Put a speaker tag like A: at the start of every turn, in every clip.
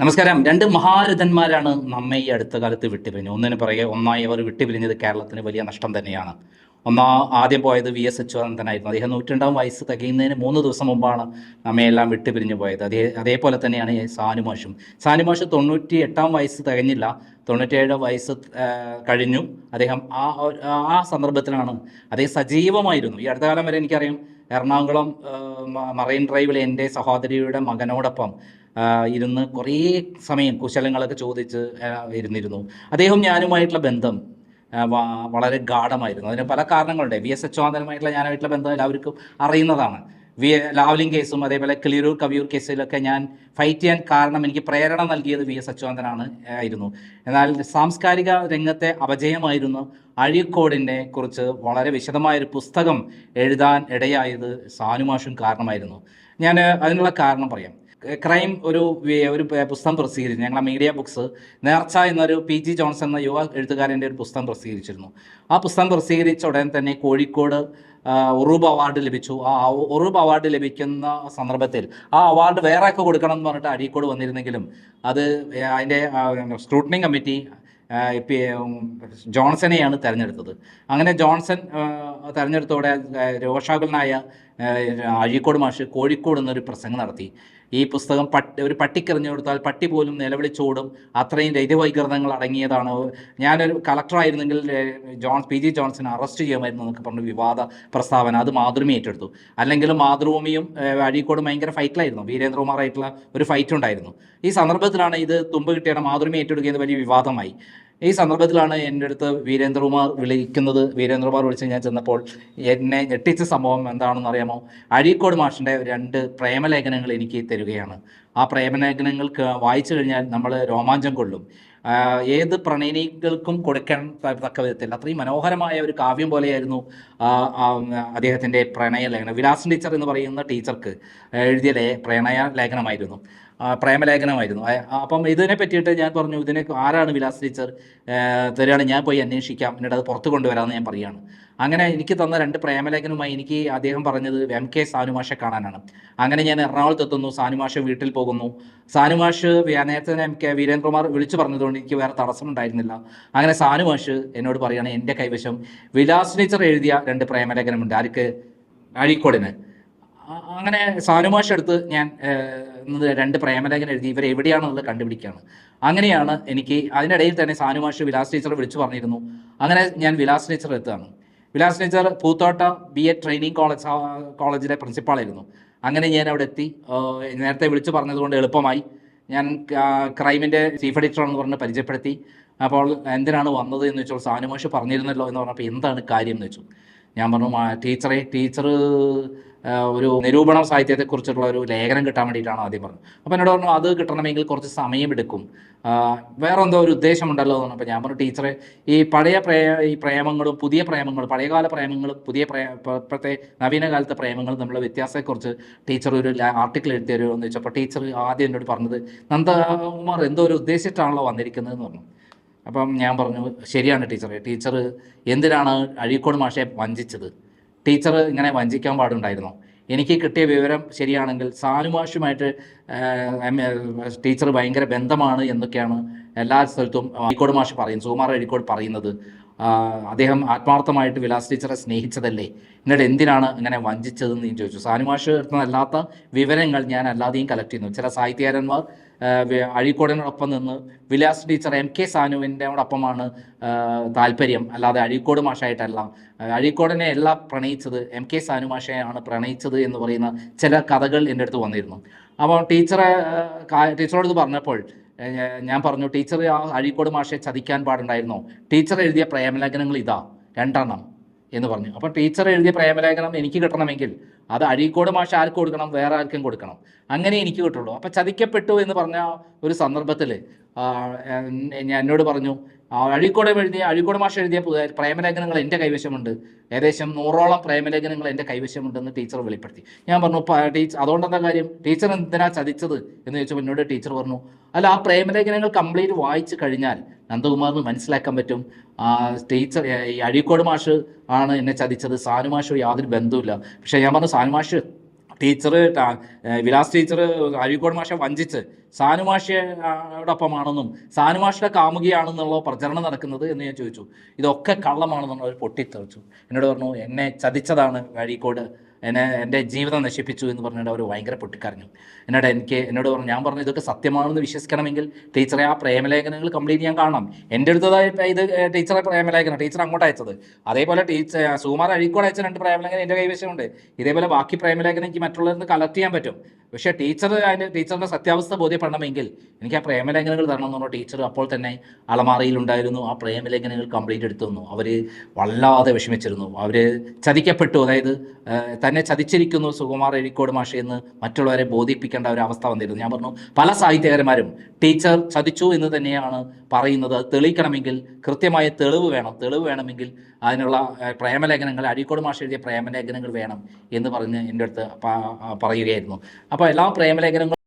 A: നമസ്കാരം. രണ്ട് മഹാരഥന്മാരാണ് നമ്മെ ഈ അടുത്ത കാലത്ത് വിട്ടുപിരിഞ്ഞു ഒന്നിന് പറയുക ഒന്നായി അവർ വിട്ടുപിരിഞ്ഞത് കേരളത്തിന് വലിയ നഷ്ടം തന്നെയാണ്. ഒന്നാ ആദ്യം പോയത് വി എസ് അച്യുതാനന്ദനായിരുന്നു. അദ്ദേഹം നൂറ്റിരണ്ടാം വയസ്സ് തികയുന്നതിന് മൂന്ന് ദിവസം മുമ്പാണ് നമ്മയെല്ലാം വിട്ടുപിരിഞ്ഞു പോയത്. അതേ അതേപോലെ തന്നെയാണ് സാനുമാഷും. സാനുമാഷ് തൊണ്ണൂറ്റി എട്ടാം വയസ്സ് തികഞ്ഞില്ല. തൊണ്ണൂറ്റേഴ് വയസ്സ് കഴിഞ്ഞു. അദ്ദേഹം ആ ആ സന്ദർഭത്തിലാണ് അദ്ദേഹം സജീവമായിരുന്നു. ഈ അടുത്ത കാലം വരെ എനിക്കറിയാം എറണാകുളം മറൈൻ ഡ്രൈവിൽ എന്റെ സഹോദരിയുടെ മകനോടൊപ്പം ഇരുന്ന് കുറേ സമയം കുശലങ്ങളൊക്കെ ചോദിച്ച് ഇരുന്നിരുന്നു. അദ്ദേഹം ഞാനുമായിട്ടുള്ള ബന്ധം വളരെ ഗാഠമായിരുന്നു. അതിന് പല കാരണങ്ങളുണ്ട്. വി എസ് എച്ച് ആന്തരമായിട്ടുള്ള ഞാനായിട്ടുള്ള ബന്ധം എല്ലാവർക്കും അറിയുന്നതാണ്. വി ലാവ്ലിംഗ് കേസും അതേപോലെ ക്ലിയറൂർ കവിയൂർ കേസിലൊക്കെ ഞാൻ ഫൈറ്റ് ചെയ്യാൻ കാരണം എനിക്ക് പ്രേരണ നൽകിയത് വി എസ് അച്യുതാനന്ദനാണ് ആയിരുന്നു. എന്നാൽ സാംസ്കാരിക രംഗത്തെ അപജയമായിരുന്നു അഴീക്കോടിനെ കുറിച്ച് വളരെ വിശദമായൊരു പുസ്തകം എഴുതാൻ ഇടയായത് സാനുമാഷും കാരണമായിരുന്നു. ഞാൻ അതിനുള്ള കാരണം പറയാം. ക്രൈം ഒരു ഒരു പുസ്തകം പ്രസിദ്ധീകരിച്ചു. ഞങ്ങളെ മീഡിയ ബുക്സ് നേർച്ച എന്നൊരു പി ജി ജോൺസൺ എന്ന യുവ എഴുത്തുകാരന്റെ ഒരു പുസ്തകം പ്രസിദ്ധീകരിച്ചിരുന്നു. ആ പുസ്തകം പ്രസിദ്ധീകരിച്ച ഉടൻ തന്നെ കോഴിക്കോട് ഉറൂബ് അവാർഡ് ലഭിച്ചു. ആ ഉറൂബ് അവാർഡ് ലഭിക്കുന്ന സന്ദർഭത്തിൽ ആ അവാർഡ് വേറെ ഒക്കെ കൊടുക്കണം എന്ന് പറഞ്ഞിട്ട് അഴീക്കോട് വന്നിരുന്നെങ്കിലും അത് അതിന്റെ സ്ക്രൂട്ടനിങ് കമ്മിറ്റി ജോൺസനെയാണ് ജോൺസണെയാണ് അങ്ങനെ ജോൺസൺ തിരഞ്ഞെടുത്തോടെ രോഷാകുലനായ അഴീക്കോട് മാഷ് കോഴിക്കോട് എന്നൊരു പ്രസംഗം നടത്തി. ഈ പുസ്തകം പട്ടി ഒരു പട്ടിക്കെറിഞ്ഞു കൊടുത്താൽ പട്ടി പോലും നിലവിളിച്ചോടും അത്രയും രതിവൈകൃതങ്ങൾ അടങ്ങിയതാണ്. ഞാനൊരു കളക്ടറായിരുന്നെങ്കിൽ John P G Johnson arrest ചെയ്യുമായിരുന്നു എന്നൊക്കെ പറഞ്ഞ വിവാദ പ്രസ്താവന. അത് മാതൃഭൂമി ഏറ്റെടുത്തു. അല്ലെങ്കിൽ മാതൃഭൂമിയും അഴീക്കോടും ഭയങ്കര ഫൈറ്റിലായിരുന്നു വീരേന്ദ്രകുമാറായിട്ടുള്ള ഒരു ഫൈറ്റ് ഉണ്ടായിരുന്നു. ഈ സന്ദർഭത്തിലാണ് ഇത് തുമ്പ് കിട്ടിയാണ് മാതൃഭൂമി ഏറ്റെടുക്കുന്നത് വലിയ വിവാദമായി. ഈ സന്ദർഭത്തിലാണ് എന്റെ അടുത്ത് വീരേന്ദ്രകുമാർ വിളിക്കുന്നത്. വീരേന്ദ്രകുമാർ വിളിച്ച് ഞാൻ ചെന്നപ്പോൾ എന്നെ ഞെട്ടിച്ച സംഭവം എന്താണെന്ന് അറിയാമോ? അഴീക്കോട് മാഷിന്റെ രണ്ട് പ്രേമലേഖനങ്ങൾ എനിക്ക് തരികയാണ്. ആ പ്രേമലേഖനങ്ങൾ വായിച്ചു കഴിഞ്ഞാൽ നമ്മൾ രോമാഞ്ചം കൊള്ളും. ഏത് പ്രണയിനികൾക്കും കൊടുക്കാൻ തക്ക വിധത്തിൽ. അത്രയും മനോഹരമായ ഒരു കാവ്യം പോലെയായിരുന്നു അദ്ദേഹത്തിന്റെ പ്രണയ ലേഖനം വിലാസ് ടീച്ചർ എന്ന് പറയുന്ന ടീച്ചർക്ക് എഴുതിയ പ്രണയ ലേഖനമായിരുന്നു. പ്രേമലേഖനമായിരുന്നു. അപ്പം ഇതിനെ പറ്റിയിട്ട് ഞാൻ പറഞ്ഞു ഇതിനെ ആരാണ് വിലാസ് ടീച്ചർ തരികയാണ്? ഞാൻ പോയി അന്വേഷിക്കാം. എന്നിട്ട് അത് പുറത്ത് കൊണ്ടുവരാമെന്ന് ഞാൻ പറയുകയാണ്. അങ്ങനെ എനിക്ക് തന്ന രണ്ട് പ്രേമലേഖനവുമായി എനിക്ക് അദ്ദേഹം പറഞ്ഞത് എം കെ സാനുമാഷെ കാണാനാണ്. അങ്ങനെ ഞാൻ എറണാകുളത്ത് എത്തുന്നു. സാനുമാഷ് വീട്ടിൽ പോകുന്നു. സാനുമാഷ് നേരത്തെ എം കെ വീരേന്ദ്രകുമാർ വിളിച്ചു പറഞ്ഞതുകൊണ്ട് എനിക്ക് വേറെ തടസ്സമുണ്ടായിരുന്നില്ല അങ്ങനെ സാനുമാഷ് എന്നോട് പറയുകയാണ് എന്റെ കൈവശം വിലാസ് ടീച്ചർ എഴുതിയ രണ്ട് പ്രേമലേഖനമുണ്ട്. ആർക്ക്? അഴീക്കോടിന്. അങ്ങനെ സാനുമാഷ് എടുത്ത് ഞാൻ രണ്ട് പ്രേമലേഖനം എഴുതി ഇവർ എവിടെയാണെന്നുള്ളത് കണ്ടുപിടിക്കുകയാണ്. അങ്ങനെയാണ് എനിക്ക് അതിനിടയിൽ തന്നെ സാനുമാഷ് വിലാസ് ടീച്ചർ വിളിച്ചു പറഞ്ഞിരുന്നു. അങ്ങനെ ഞാൻ വിലാസ് ടീച്ചർ എത്തുകയാണ്. Vilas teacher Poothotta B A training college കോളേജിലെ പ്രിൻസിപ്പാളായിരുന്നു അങ്ങനെ ഞാൻ അവിടെ എത്തി. നേരത്തെ വിളിച്ചു പറഞ്ഞതുകൊണ്ട് എളുപ്പമായി. ഞാൻ ക്രൈമിന്റെ ചീഫ് എന്ന് പറഞ്ഞ് പരിചയപ്പെടുത്തി. അപ്പോൾ എന്തിനാണ് വന്നത് എന്ന് വെച്ചാൽ സാനുമാഷ് പറഞ്ഞിരുന്നല്ലോ എന്ന് പറഞ്ഞപ്പോൾ എന്താണ് കാര്യം എന്ന് വെച്ചു ഞാൻ പറഞ്ഞു "മാ- ടീച്ചറെ ടീച്ചർ ഒരു നിരൂപണ സാഹിത്യത്തെക്കുറിച്ചുള്ള ഒരു ലേഖനം കിട്ടാൻ വേണ്ടിയിട്ടാണ് ആദ്യം പറഞ്ഞത്. അപ്പോൾ എന്നോട് പറഞ്ഞു അത് കിട്ടണമെങ്കിൽ കുറച്ച് സമയമെടുക്കും വേറെ എന്തോ ഒരു ഉദ്ദേശമുണ്ടല്ലോ എന്ന് പറഞ്ഞപ്പോൾ ഞാൻ പറഞ്ഞു ടീച്ചറെ ഈ പഴയ പ്രേ ഈ പ്രേമങ്ങളും പുതിയ പ്രേമങ്ങളും പഴയകാല പ്രേമങ്ങളും പുതിയ പ്രേ ഇപ്പ- ഇപ്പോഴത്തെ നവീന കാലത്തെ പ്രേമങ്ങളും തമ്മിലുള്ള വ്യത്യാസത്തെക്കുറിച്ച് ടീച്ചർ ഒരു ആർട്ടിക്കിൾ എഴുതി തരുമോ എന്ന് വെച്ചപ്പോൾ ടീച്ചർ ആദ്യം എന്നോട് പറഞ്ഞത് നന്ദകുമാർ എന്തോ ഒരു ഉദ്ദേശിച്ചിട്ടാണല്ലോ വന്നിരിക്കുന്നത് എന്ന് പറഞ്ഞു. അപ്പം ഞാൻ പറഞ്ഞു ശരിയാണ് ടീച്ചറെ. ടീച്ചർ എന്തിനാണ് അഴീക്കോട് മാഷയെ വഞ്ചിച്ചത്? ടീച്ചർ ഇങ്ങനെ വഞ്ചിക്കാൻ പാടുണ്ടായിരുന്നോ. എനിക്ക് കിട്ടിയ വിവരം ശരിയാണെങ്കിൽ സാനുമാഷുമായിട്ട് ടീച്ചർ ഭയങ്കര ബന്ധമാണ് എന്നൊക്കെയാണ് എല്ലാ സ്ഥലത്തും അഴീക്കോട് മാഷ് പറയും സുകുമാർ അഴീക്കോട് പറയുന്നത്. അദ്ദേഹം ആത്മാർത്ഥമായിട്ട് വിലാസ് ടീച്ചറെ സ്നേഹിച്ചതല്ലേ? എന്നിട്ട് എന്തിനാണ് ഇങ്ങനെ വഞ്ചിച്ചതെന്ന് ഞാൻ ചോദിച്ചു. സാനുമാഷ് അല്ലാത്ത വിവരങ്ങൾ ഞാൻ അല്ലാതെയും കളക്ട് ചെയ്യുന്നു. ചില സാഹിത്യകാരന്മാർ അഴീക്കോടിനോടൊപ്പം നിന്ന് വിലാസ് ടീച്ചർ എം കെ സാനുവിന്റെ ഒപ്പമാണ് താല്പര്യം. അല്ലാതെ അഴീക്കോട് മാഷായിട്ടല്ല. അഴീക്കോടിനെ അല്ല പ്രണയിച്ചത് എം കെ സാനു മാഷയാണ് പ്രണയിച്ചത് എന്ന് പറയുന്ന ചില കഥകൾ എന്റെ അടുത്ത് വന്നിരുന്നു. അപ്പോൾ ടീച്ചറെ ടീച്ചറോട് ഇത് പറഞ്ഞപ്പോൾ ഞാൻ പറഞ്ഞു ടീച്ചർ ആ അഴീക്കോട് മാഷെ ചതിക്കാൻ പാടുണ്ടായിരുന്നോ? ടീച്ചർ എഴുതിയ പ്രേമലേഖനങ്ങൾ ഇതാ രണ്ടെണ്ണം എന്ന് പറഞ്ഞു. അപ്പോൾ ടീച്ചർ എഴുതിയ പ്രേമലേഖനം എനിക്ക് കിട്ടണമെങ്കിൽ അത് അഴീക്കോട് മാഷ ആർക്ക് കൊടുക്കണം? വേറെ ആർക്കും കൊടുക്കണം. അങ്ങനെ എനിക്ക് കിട്ടുള്ളൂ. അപ്പോൾ ചതിക്കപ്പെട്ടു എന്ന് പറഞ്ഞ ഒരു സന്ദർഭത്തിൽ എന്നോട് പറഞ്ഞു അഴീക്കോട് എഴുതിയ അഴീക്കോട് മാഷ് എഴുതിയ പ്രേമലേഖനങ്ങൾ എന്റെ കൈവശമുണ്ട്. ഏകദേശം നൂറോളം പ്രേമലേഖനങ്ങൾ എന്റെ കൈവശമുണ്ടെന്ന് ടീച്ചർ വെളിപ്പെടുത്തി. ഞാൻ പറഞ്ഞു ടീച്ചർ അതുകൊണ്ടെന്താ കാര്യം? ടീച്ചർ എന്തിനാ ചതിച്ചത്? എന്ന് ചോദിച്ചപ്പോൾ എന്നോട് ടീച്ചർ പറഞ്ഞു അല്ല ആ പ്രേമലേഖനങ്ങൾ കംപ്ലീറ്റ് വായിച്ചു കഴിഞ്ഞാൽ നന്ദകുമാറിന് മനസ്സിലാക്കാൻ പറ്റും. ടീച്ചർ ഈ അഴീക്കോട് മാഷ് ആണ് എന്നെ ചതിച്ചത്. സാനുമാഷോ യാതൊരു ബന്ധവുമില്ല. പക്ഷേ ഞാൻ പറഞ്ഞു സാനുമാഷ് ടീച്ചർ വിലാസ് ടീച്ചർ അഴീക്കോട് മാഷെ വഞ്ചിച്ച് സാനുമാഷയോടൊപ്പമാണെന്നും സാനുമാഷിയുടെ കാമുകിയാണെന്നുള്ള പ്രചരണം നടക്കുന്നത് എന്ന് ഞാൻ ചോദിച്ചു. ഇതൊക്കെ കള്ളമാണെന്നുള്ള അവർ പൊട്ടിത്തെറിച്ചു. എന്നോട് പറഞ്ഞു എന്നെ ചതിച്ചതാണ് അഴീക്കോട് എന്നെ എന്റെ ജീവിതം നശിപ്പിച്ചു എന്ന് പറഞ്ഞിട്ട് അവർ ഭയങ്കര പൊട്ടിക്കറിഞ്ഞു എന്നോട് എനിക്ക് എന്നോട് പറഞ്ഞു ഞാൻ പറഞ്ഞു ഇതൊക്കെ സത്യമാണെന്ന് വിശ്വസിക്കണമെങ്കിൽ ടീച്ചറെ ആ പ്രേമലേഖനങ്ങൾ കംപ്ലീറ്റ് ചെയ്യാൻ കാണണം. എന്റെ അടുത്തതായി ഇത് ടീച്ചറെ പ്രേമലേഖനം ടീച്ചർ അങ്ങോട്ട് അയച്ചത്. അതേപോലെ ടീച്ചർ സുമാർ അഴിക്കോട് അയച്ച രണ്ട് പ്രേമലേഖനം എന്റെ കൈവശമുണ്ട്. ഇതേപോലെ ബാക്കി പ്രേമലേഖനം എനിക്ക് മറ്റുള്ളവരിൽ നിന്ന് കളക്ട് ചെയ്യാൻ പറ്റും. പക്ഷേ ടീച്ചർ അതിന്റെ ടീച്ചറിന്റെ സത്യാവസ്ഥ ബോധ്യപ്പെടണമെങ്കിൽ എനിക്ക് ആ പ്രേമലേഖനങ്ങൾ തരണം എന്ന് പറഞ്ഞു ടീച്ചർ അപ്പോൾ തന്നെ അലമാറയിലുണ്ടായിരുന്നു ആ പ്രേമലേഖനങ്ങൾ കംപ്ലീറ്റ് എടുത്തു തന്നു. അവർ വല്ലാതെ വിഷമിച്ചിരുന്നു. അവർ ചതിക്കപ്പെട്ടു. അതായത് തന്നെ ചതിച്ചിരിക്കുന്നു സുകുമാർ എഴിക്കോട് മാഷ എന്ന് മറ്റുള്ളവരെ ബോധിപ്പിക്കേണ്ട ഒരു അവസ്ഥ വന്നിരുന്നു. ഞാൻ പറഞ്ഞു പല സാഹിത്യകാരന്മാരും ടീച്ചർ ചതിച്ചു എന്ന് തന്നെയാണ് പറയുന്നത്. തെളിയിക്കണമെങ്കിൽ കൃത്യമായ തെളിവ് വേണം. തെളിവ് വേണമെങ്കിൽ അതിനുള്ള പ്രേമലേഖനങ്ങൾ അഴീക്കോട് മാഷ എഴുതിയ പ്രേമലേഖനങ്ങൾ വേണം എന്ന് പറഞ്ഞ് എന്റെ അടുത്ത് പറയുകയായിരുന്നു. അപ്പോൾ എല്ലാ പ്രേമലേഖനങ്ങളും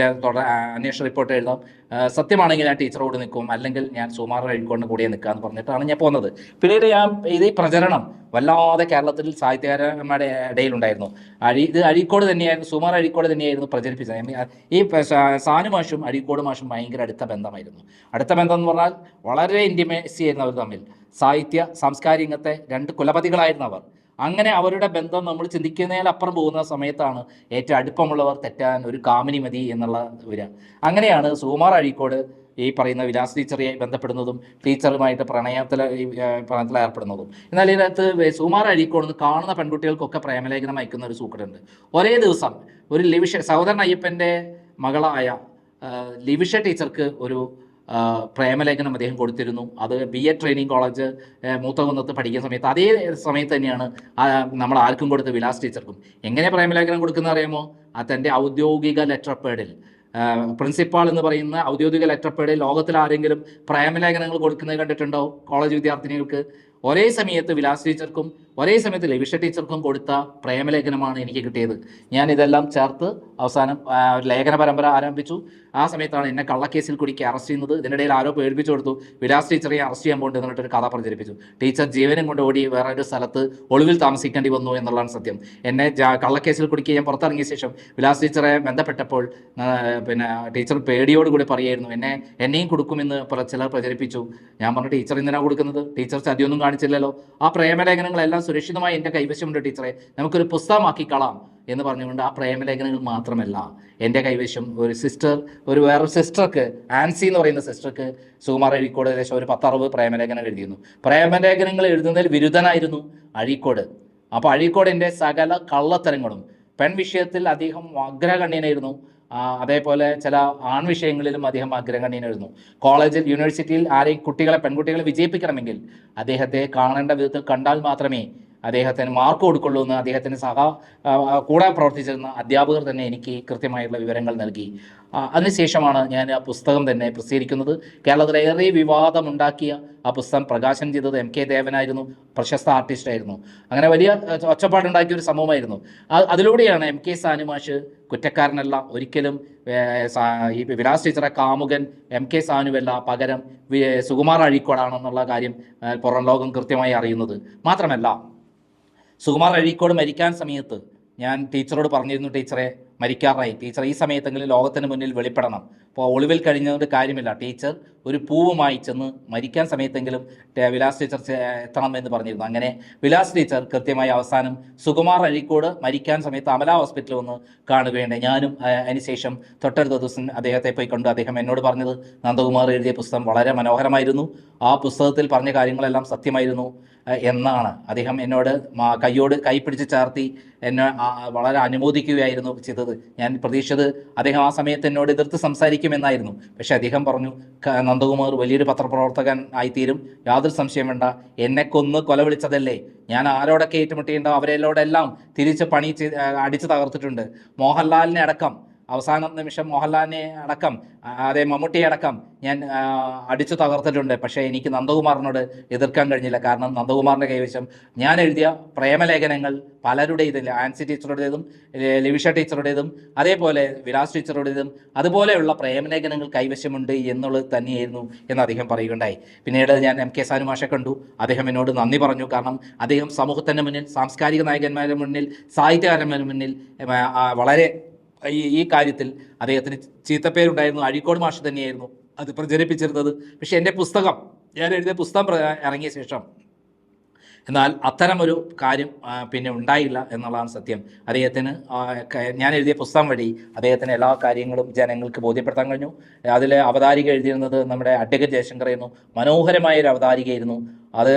A: തുടർ അന്വേഷണ റിപ്പോർട്ട് എഴുതാം. സത്യമാണെങ്കിൽ ഞാൻ ടീച്ചറോട് നിൽക്കും. അല്ലെങ്കിൽ ഞാൻ സുമാർ അഴിക്കൊണ്ട് കൂടെ നിൽക്കാന്ന് പറഞ്ഞിട്ടാണ് ഞാൻ പോകുന്നത്. പിന്നീട് ഞാൻ ഇത് പ്രചരണം വല്ലാതെ കേരളത്തിൽ സാഹിത്യകാരന്മാരുടെ ഇടയിലുണ്ടായിരുന്നു. അഴി ഇത് അഴീക്കോട് തന്നെയായിരുന്നു സുമാർ അഴീക്കോട് തന്നെയായിരുന്നു പ്രചരിപ്പിച്ചത്. ഈ സാനു മാഷും അഴീക്കോട് മാഷും ഭയങ്കര അടുത്ത ബന്ധമായിരുന്നു. അടുത്ത ബന്ധം എന്ന് പറഞ്ഞാൽ വളരെ ഇന്റിമേസി ആയിരുന്നു അവർ തമ്മിൽ. സാഹിത്യ സാംസ്കാരികത്തെ രണ്ട് കുലപതികളായിരുന്നു അവർ. അങ്ങനെ അവരുടെ ബന്ധം നമ്മൾ ചിന്തിക്കുന്നതിലപ്പുറം പോകുന്ന സമയത്താണ് ഏറ്റവും അടുപ്പമുള്ളവർ തെറ്റാൻ ഒരു കാമിനി മതി എന്നുള്ള വരിക. അങ്ങനെയാണ് സുകുമാർ അഴീക്കോട് ഈ പറയുന്ന വിലാസ് ടീച്ചറിയായി ബന്ധപ്പെടുന്നതും ടീച്ചറുമായിട്ട് പ്രണയത്തിൽ പ്രണയത്തിൽ ഏർപ്പെടുന്നതും. എന്നാൽ ഇതിനകത്ത് സുമാർ സുകുമാർ അഴീക്കോട് നിന്ന് കാണുന്ന പെൺകുട്ടികൾക്കൊക്കെ പ്രേമലേഖനം അയക്കുന്ന ഒരു സൂക്കടുണ്ട്. ഒരേ ദിവസം ഒരു ലിവിഷ സഹോദരൻ അയ്യപ്പന്റെ മകളായ ലിവിഷ ടീച്ചർക്ക് ഒരു പ്രേമലേഖനം അദ്ദേഹം കൊടുത്തിരുന്നു. അത് ബി എഡ് ട്രെയിനിങ് കോളേജ് മൂത്തകുന്നത്ത് പഠിക്കുന്ന സമയത്ത് അതേ സമയത്ത് തന്നെയാണ് നമ്മൾ ആർക്കും കൊടുത്ത് വിലാസ് ടീച്ചർക്കും. എങ്ങനെ പ്രേമലേഖനം കൊടുക്കുന്ന അറിയാമോ? തന്റെ ഔദ്യോഗിക ലെറ്റർ പേഡിൽ പ്രിൻസിപ്പാൾ എന്ന് പറയുന്ന ഔദ്യോഗിക ലെറ്റർ പേഡിൽ ലോകത്തിൽ ആരെങ്കിലും പ്രേമലേഖനങ്ങൾ കൊടുക്കുന്നത് കണ്ടിട്ടുണ്ടോ? കോളേജ് വിദ്യാർത്ഥിനികൾക്ക്. ഒരേ സമയത്ത് വിലാസ് ടീച്ചർക്കും ഒരേ സമയത്ത് ലവിഷ ടീച്ചർക്കും കൊടുത്ത പ്രേമലേഖനമാണ് എനിക്ക് കിട്ടിയത്. ഞാൻ ഇതെല്ലാം ചേർത്ത് അവസാനം ലേഖന പരമ്പര ആരംഭിച്ചു. ആ സമയത്താണ് എന്നെ കള്ളക്കേസിൽ കുടിക്ക് അറസ്റ്റ് ചെയ്യുന്നത്. ഇതിനിടയിൽ ആരോ പേടിപ്പിച്ചു കൊടുത്തു. വിലാസ് ടീച്ചറെ അറസ്റ്റ് ചെയ്യാൻ പോകുന്നത് എന്നിട്ടൊരു കഥ പ്രചരിപ്പിച്ചു. ടീച്ചർ ജീവനും കൊണ്ട് ഓടി വേറെ ഒരു സ്ഥലത്ത് ഒളിവിൽ താമസിക്കേണ്ടി വന്നു എന്നുള്ളതാണ് സത്യം. എന്നെ കള്ളക്കേസിൽ കുടിക്ക് ഞാൻ പുറത്തിറങ്ങിയ ശേഷം വിലാസ് ടീച്ചറെ ബന്ധപ്പെട്ടപ്പോൾ പിന്നെ ടീച്ചർ പേടിയോടുകൂടി പറയായിരുന്നു എന്നെ എന്നെയും കൊടുക്കുമെന്ന് ചിലർ പ്രചരിപ്പിച്ചു. ഞാൻ പറഞ്ഞു ടീച്ചർ എന്തിനാണ് കൊടുക്കുന്നത്? ടീച്ചർ ചതിയൊന്നും കാണിച്ചില്ലല്ലോ. ആ പ്രേമലേഖനങ്ങളെല്ലാം സുരക്ഷിതമായി എന്റെ കൈവശമുണ്ട് ടീച്ചറെ. നമുക്കൊരു പുസ്തകമാക്കി കളാം എന്ന് പറഞ്ഞുകൊണ്ട് ആ പ്രേമലേഖനങ്ങൾ മാത്രമല്ല. എന്റെ കൈവശം ഒരു സിസ്റ്റർ ഒരു വേറെ സിസ്റ്റർക്ക് ആൻസി എന്ന് പറയുന്ന സിസ്റ്റർക്ക് സുകുമാർ അഴീക്കോട് ഏകദേശം ഒരു പത്തറുപത് പ്രേമലേഖനം എഴുതിയിരുന്നു. പ്രേമലേഖനങ്ങൾ എഴുതുന്നതിൽ വിരുദ്ധനായിരുന്നു അഴീക്കോട്. അപ്പോൾ അഴീക്കോടിന്റെ സകല കള്ളത്തരങ്ങളും പെൺ വിഷയത്തിൽ അദ്ദേഹം അഗ്രഗണ്യനായിരുന്നു. അതേപോലെ ചില ആൺവിഷയങ്ങളിലും അദ്ദേഹം അഗ്രഗണ്യനായിരുന്നു. കോളേജിൽ യൂണിവേഴ്സിറ്റിയിൽ ആരെയും കുട്ടികളെ പെൺകുട്ടികളെ വിജയിപ്പിക്കണമെങ്കിൽ അദ്ദേഹത്തെ കാണേണ്ട വിധത്തിൽ കണ്ടാൽ മാത്രമേ അദ്ദേഹത്തിന് മാർക്ക് കൊടുക്കുള്ളൂ എന്ന് അദ്ദേഹത്തിന് സഹ കൂടെ പ്രവർത്തിച്ചിരുന്ന അധ്യാപകർ തന്നെ എനിക്ക് കൃത്യമായുള്ള വിവരങ്ങൾ നൽകി. അതിനുശേഷമാണ് ഞാൻ ആ പുസ്തകം തന്നെ പ്രസിദ്ധീകരിക്കുന്നത്. കേരളത്തിലേറെ വിവാദമുണ്ടാക്കിയ ആ പുസ്തകം പ്രകാശനം ചെയ്തത് എം കെ ദേവനായിരുന്നു പ്രശസ്ത ആർട്ടിസ്റ്റായിരുന്നു അങ്ങനെ വലിയ ഒച്ചപ്പാടുണ്ടാക്കിയ ഒരു സംഭവമായിരുന്നു അതിലൂടെയാണ് എം കെ സാനുമാഷ് കുറ്റക്കാരനല്ല ഒരിക്കലും ഈ വിലാസ് ടീച്ചറെ കാമുകൻ എം കെ സാനുവല്ല പകരം സുകുമാർ അഴീക്കോടാണെന്നുള്ള കാര്യം പുറം ലോകം കൃത്യമായി അറിയുന്നത്. മാത്രമല്ല സുകുമാർ അഴീക്കോട് മരിക്കാൻ സമയത്ത് ഞാൻ ടീച്ചറോട് പറഞ്ഞിരുന്നു ടീച്ചറെ മരിക്കാറായി. ടീച്ചർ ഈ സമയത്തെങ്കിലും ലോകത്തിന് മുന്നിൽ വെളിപ്പെടണം. അപ്പോൾ ഒളിവിൽ കഴിഞ്ഞതുകൊണ്ട് കാര്യമില്ല. ടീച്ചർ ഒരു പൂവുമായി ചെന്ന് മരിക്കാൻ സമയത്തെങ്കിലും വിലാസ് ടീച്ചർ എത്തണം എന്ന് പറഞ്ഞിരുന്നു. അങ്ങനെ വിലാസ് ടീച്ചർ കൃത്യമായി അവസാനം സുകുമാർ അഴീക്കോട് മരിക്കാൻ സമയത്ത് അമല ഹോസ്പിറ്റലിൽ വന്ന് കാണുകയുണ്ടായി. ഞാനും അതിനുശേഷം തൊട്ടടുത്ത ദിവസം അദ്ദേഹത്തെ പോയി കണ്ടു. അദ്ദേഹം എന്നോട് പറഞ്ഞത് നന്ദകുമാർ എഴുതിയ പുസ്തകം വളരെ മനോഹരമായിരുന്നു. ആ പുസ്തകത്തിൽ പറഞ്ഞ കാര്യങ്ങളെല്ലാം സത്യമായിരുന്നു. എന്നാണ്. അദ്ദേഹം എന്നോട് കയ്യോട് കൈ പിടിച്ച് ചേർത്തി എന്നെ വളരെ അനുമോദിക്കുകയായിരുന്നു ചെയ്തത്. ഞാൻ പ്രതീക്ഷിച്ചത് അദ്ദേഹം ആ സമയത്ത് എന്നോട് എതിർത്ത് സംസാരിക്കുമെന്നായിരുന്നു. പക്ഷേ അദ്ദേഹം പറഞ്ഞു നന്ദകുമാർ വലിയൊരു പത്രപ്രവർത്തകൻ ആയിത്തീരും. യാതൊരു സംശയം വേണ്ട. എന്നെ കൊന്ന് കൊല വിളിച്ചതല്ലേ. ഞാൻ ആരോടൊക്കെ ഏറ്റുമുട്ടിയിട്ടുണ്ടോ അവരെല്ലോടെല്ലാം തിരിച്ച് പണി അടിച്ച് തകർത്തിട്ടുണ്ട്. മോഹൻലാലിനെ അടക്കം അവസാന നിമിഷം മോഹൻലാലിനെ അടക്കം അതേ മമ്മൂട്ടിയെ അടക്കം ഞാൻ അടിച്ചു തകർത്തിട്ടുണ്ട്. പക്ഷേ എനിക്ക് നന്ദകുമാറിനോട് എതിർക്കാൻ കഴിഞ്ഞില്ല. കാരണം നന്ദകുമാറിന്റെ കൈവശം ഞാൻ എഴുതിയ പ്രേമലേഖനങ്ങൾ പലരുടെ ഇതിൽ ആൻസി ടീച്ചറുടേതും ലിവിഷ ടീച്ചറുടേതും അതേപോലെ വിലാസ് ടീച്ചറുടേതും അതുപോലെയുള്ള പ്രേമലേഖനങ്ങൾ കൈവശമുണ്ട് എന്നുള്ളത് തന്നെയായിരുന്നു എന്ന് അദ്ദേഹം പറയുകയുണ്ടായി. പിന്നീട് ഞാൻ എം കെ സാനുമാഷെ കണ്ടു. അദ്ദേഹം എന്നോട് നന്ദി പറഞ്ഞു. കാരണം അദ്ദേഹം സമൂഹത്തിന്റെ മുന്നിൽ സാംസ്കാരിക നായകന്മാരുടെ മുന്നിൽ സാഹിത്യകാരന്മാരുടെ മുന്നിൽ വളരെ ഈ ഈ കാര്യത്തിൽ അദ്ദേഹത്തിന് ചീത്തപ്പേരുണ്ടായിരുന്നു. അഴീക്കോട് മാഷ് തന്നെയായിരുന്നു അത് പ്രചരിപ്പിച്ചിരുന്നത്. പക്ഷേ എന്റെ പുസ്തകം ഞാൻ എഴുതിയ പുസ്തകം ഇറങ്ങിയ ശേഷം എന്നാൽ അത്തരമൊരു കാര്യം പിന്നെ ഉണ്ടായില്ല എന്നുള്ളതാണ് സത്യം. അദ്ദേഹത്തിന് ഞാൻ എഴുതിയ പുസ്തകം വഴി അദ്ദേഹത്തിന് എല്ലാ കാര്യങ്ങളും ജനങ്ങൾക്ക് ബോധ്യപ്പെടുത്താൻ കഴിഞ്ഞു. അതിൽ അവതാരിക എഴുതിയിരുന്നത് നമ്മുടെ അഡ്വക്കേറ്റ് ജയശങ്കറായിരുന്നു മനോഹരമായ ഒരു അവതാരികയായിരുന്നു. അത്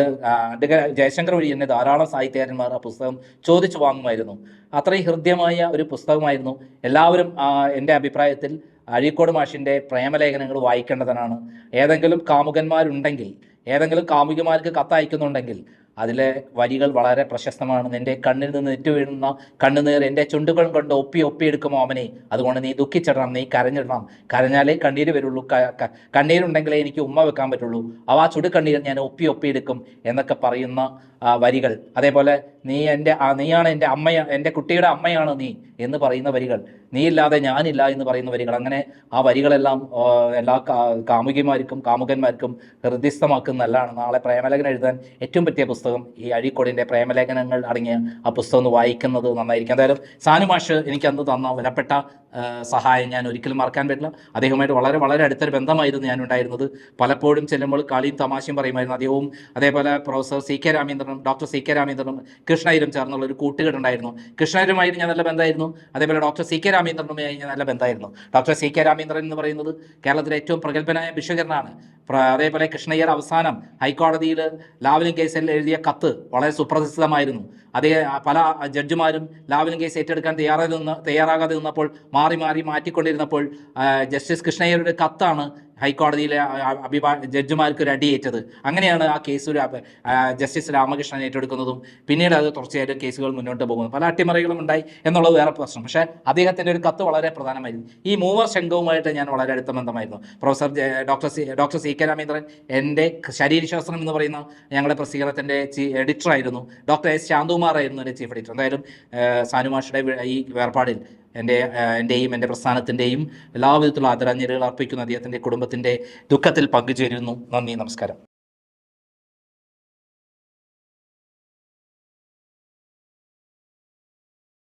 A: അദ്ദേഹം ജയശങ്കർ വഴി തന്നെ ധാരാളം സാഹിത്യകാരന്മാർ ആ പുസ്തകം ചോദിച്ചു വാങ്ങുമായിരുന്നു. അത്രയും ഹൃദ്യമായ ഒരു പുസ്തകമായിരുന്നു. എല്ലാവരും എന്റെ അഭിപ്രായത്തിൽ അഴീക്കോട് മാഷിന്റെ പ്രേമലേഖനങ്ങൾ വായിക്കേണ്ടതാണ് ഏതെങ്കിലും കാമുകന്മാരുണ്ടെങ്കിൽ ഏതെങ്കിലും കാമുകിമാർക്ക് കത്തയക്കുന്നുണ്ടെങ്കിൽ അതിലെ വരികൾ വളരെ പ്രശസ്തമാണ്. നിന്റെ കണ്ണിൽ നിന്ന് നെറ്റു വീഴുന്ന കണ്ണുനീർ എന്റെ ചുണ്ടുകൾ കൊണ്ട് ഒപ്പി ഒപ്പിയെടുക്കും ഓമനെ. അതുകൊണ്ട് നീ ദുഃഖിച്ചിടണം നീ കരഞ്ഞിടണം. കരഞ്ഞാലേ കണ്ണീര് വരുള്ളൂ. കണ്ണീരുണ്ടെങ്കിലേ എനിക്ക് ഉമ്മ വെക്കാൻ പറ്റുള്ളൂ. അവ ആ ചുടുകണ്ണീർ ഞാൻ ഒപ്പി ഒപ്പിയെടുക്കും എന്നൊക്കെ പറയുന്ന വരികൾ. അതേപോലെ നീ എന്റെ നീയാണ് എന്റെ അമ്മയാണ് എന്റെ കുട്ടിയുടെ അമ്മയാണ് നീ എന്ന് പറയുന്ന വരികൾ. നീ ഇല്ലാതെ ഞാനില്ല എന്ന് പറയുന്ന വരികൾ. അങ്ങനെ ആ വരികളെല്ലാം എല്ലാ കാമുകിമാർക്കും കാമുകന്മാർക്കും ഹൃദയസ്ഥമാക്കുന്ന നല്ലതാണ്. നാളെ പ്രേമലേഖനം എഴുതാൻ ഏറ്റവും പറ്റിയ പുസ്തകം ഈ അഴീക്കോടിന്റെ പ്രേമലേഖനങ്ങൾ അടങ്ങിയ ആ പുസ്തകം ഒന്ന് വായിക്കുന്നത് നന്നായിരിക്കും. എന്തായാലും സാനുമാഷ് എനിക്ക് അന്ന് തന്ന വിലപ്പെട്ട സഹായം ഞാൻ ഒരിക്കലും മറക്കാൻ പറ്റില്ല. അദ്ദേഹവുമായിട്ട് വളരെ വളരെ അടുത്തൊരു ബന്ധമായിരുന്നു ഞാൻ ഉണ്ടായിരുന്നത് പലപ്പോഴും ചെല്ലുമ്പോൾ കളിയും തമാശയും പറയുമായിരുന്നു. അദ്ദേഹവും അതേപോലെ പ്രൊഫസർ സി കെ രാമേന്ദ്രനും ഡോക്ടർ സി കെ രാമേന്ദ്രനും കൃഷ്ണയിലും ചേർന്നുള്ള ഒരു കൂട്ടുകെട്ടുണ്ടായിരുന്നു. കൃഷ്ണയിലുമായിട്ട് ഞാൻ നല്ല ബന്ധമായിരുന്നു. അതേപോലെ ഡോക്ടർ സി കെ രാമേന്ദ്രനുമായി നല്ല ബന്ധമായിരുന്നു. ഡോക്ടർ സി കെ രാമേന്ദ്രൻ എന്ന് പറയുന്നത് കേരളത്തിലെ ഏറ്റവും പ്രഗത്ഭനായ ഭിഷകരനാണ് അതേപോലെ കൃഷ്ണയ്യർ അവസാനം ഹൈക്കോടതിയിൽ ലാവലിൻ കേസിൽ എഴുതിയ കത്ത് വളരെ സുപ്രസിദ്ധമായിരുന്നു. അതേ പല ജഡ്ജിമാരും ലാവലിൻ കേസ് ഏറ്റെടുക്കാൻ തയ്യാറായി നിന്ന് തയ്യാറാകാതെ നിന്നപ്പോൾ മാറി മാറി മാറ്റിക്കൊണ്ടിരുന്നപ്പോൾ ജസ്റ്റിസ് കൃഷ്ണയ്യരുടെ കത്താണ് ഹൈക്കോടതിയിലെ അഭിഭാ ജഡ്ജിമാർക്ക് ഒരു അടിയേറ്റത് അങ്ങനെയാണ് ആ കേസ് ഒരു ജസ്റ്റിസ് രാമകൃഷ്ണൻ ഏറ്റെടുക്കുന്നതും പിന്നീട് അത് തുടർച്ചയായിട്ട് കേസുകൾ മുന്നോട്ട് പോകുന്നു പല അട്ടിമറികളും ഉണ്ടായി എന്നുള്ളത് വേറെ പ്രശ്നം. പക്ഷേ അദ്ദേഹത്തിന്റെ ഒരു കത്ത് വളരെ പ്രധാനമായിരുന്നു. ഈ മൂവർ ശംഖവുമായിട്ട് ഞാൻ വളരെ അടുത്ത ബന്ധമായിരുന്നു. Professor doctor C doctor C K Ramendran എന്റെ ശരീരശാസ്ത്രം എന്ന് പറയുന്ന ഞങ്ങളുടെ പ്രസിദ്ധീകരണത്തിന്റെ എഡിറ്റർ ആയിരുന്നു ഡോക്ടർ എസ് ശാന്തകുമാർ ആയിരുന്നു എന്റെ ചീഫ് എഡിറ്റർ. എന്തായാലും സാനുമാഷയുടെ ഈ വേർപാടിൽ എന്റെ എന്റെയും എന്റെ പ്രസ്ഥാനത്തിന്റെയും എല്ലാവിധത്തിലുള്ള ആദരാഞ്ജലികൾ അർപ്പിക്കുന്ന. അദ്ദേഹത്തിന്റെ കുടുംബത്തിന്റെ ദുഃഖത്തിൽ പങ്കുചേരുന്നു. നന്ദി നമസ്കാരം.